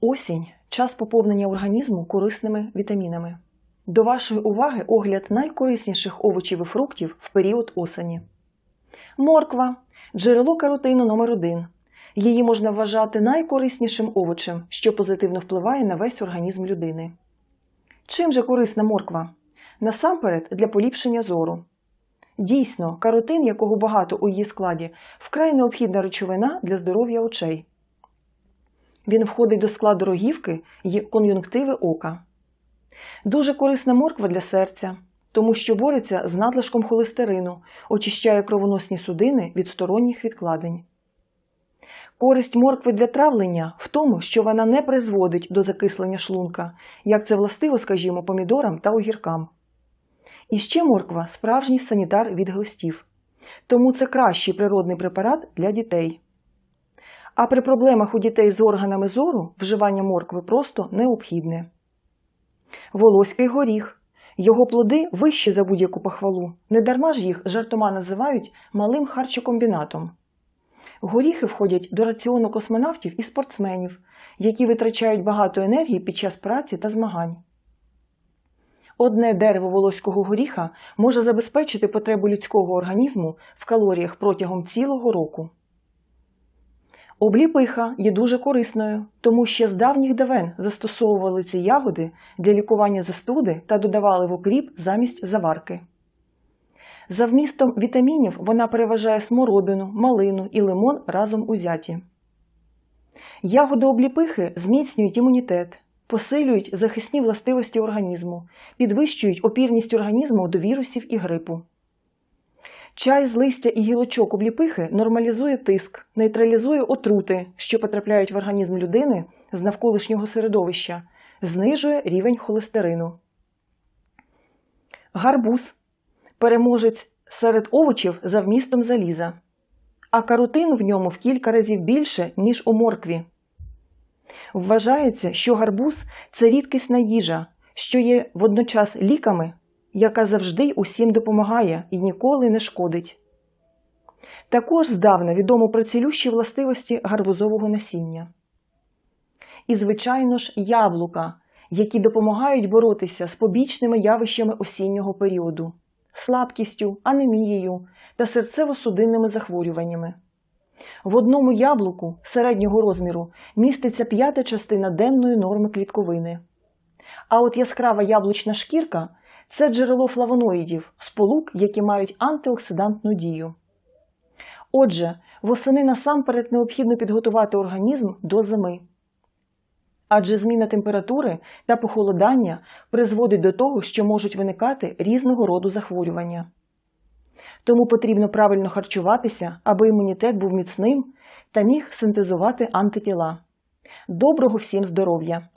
Осінь час поповнення організму корисними вітамінами. До вашої уваги огляд найкорисніших овочів і фруктів в період осені. Морква джерело каротину номер 1 Її можна вважати найкориснішим овочем, що позитивно впливає на весь організм людини. Чим же корисна морква? Насамперед для поліпшення зору. Дійсно, каротин, якого багато у її складі, вкрай необхідна речовина для здоров'я очей. Він входить до складу рогівки й кон'юнктиви ока. Дуже корисна морква для серця, тому що бореться з надлишком холестерину, очищає кровоносні судини від сторонніх відкладень. Користь моркви для травлення в тому, що вона не призводить до закислення шлунка, як це властиво, скажімо, помідорам та огіркам. І ще морква справжній санітар від глистів, тому це кращий природний препарат для дітей. А при проблемах у дітей з органами зору вживання моркви просто необхідне. Волоський горіх. Його плоди вищі за будь-яку похвалу. Недарма ж їх жартома називають малим харчокомбінатом. Горіхи входять до раціону космонавтів і спортсменів, які витрачають багато енергії під час праці та змагань. Одне дерево волоського горіха може забезпечити потребу людського організму в калоріях протягом цілого року. Обліпиха є дуже корисною, тому ще з давніх давен застосовували ці ягоди для лікування застуди та додавали в окріп замість заварки. За вмістом вітамінів вона переважає смородину, малину і лимон разом узяті. Ягоди обліпихи зміцнюють імунітет, посилюють захисні властивості організму, підвищують опірність організму до вірусів і грипу. Чай з листя і гілочок обліпихи нормалізує тиск, нейтралізує отрути, що потрапляють в організм людини з навколишнього середовища, знижує рівень холестерину. Гарбуз переможець серед овочів за вмістом заліза, а каротину в ньому в кілька разів більше, ніж у моркві. Вважається, що гарбуз це рідкісна їжа, що є водночас ліками, яка завжди усім допомагає і ніколи не шкодить. Також здавна відомо про цілющі властивості гарбузового насіння. І, звичайно ж, яблука, які допомагають боротися з побічними явищами осіннього періоду, слабкістю, анемією та серцево-судинними захворюваннями. В одному яблуку середнього розміру міститься п'ята частина денної норми клітковини. А от яскрава яблучна шкірка це джерело флавоноїдів, сполук, які мають антиоксидантну дію. Отже, восени насамперед необхідно підготувати організм до зими. Адже зміна температури та похолодання призводить до того, що можуть виникати різного роду захворювання. Тому потрібно правильно харчуватися, аби імунітет був міцним та міг синтезувати антитіла. Доброго всім здоров'я!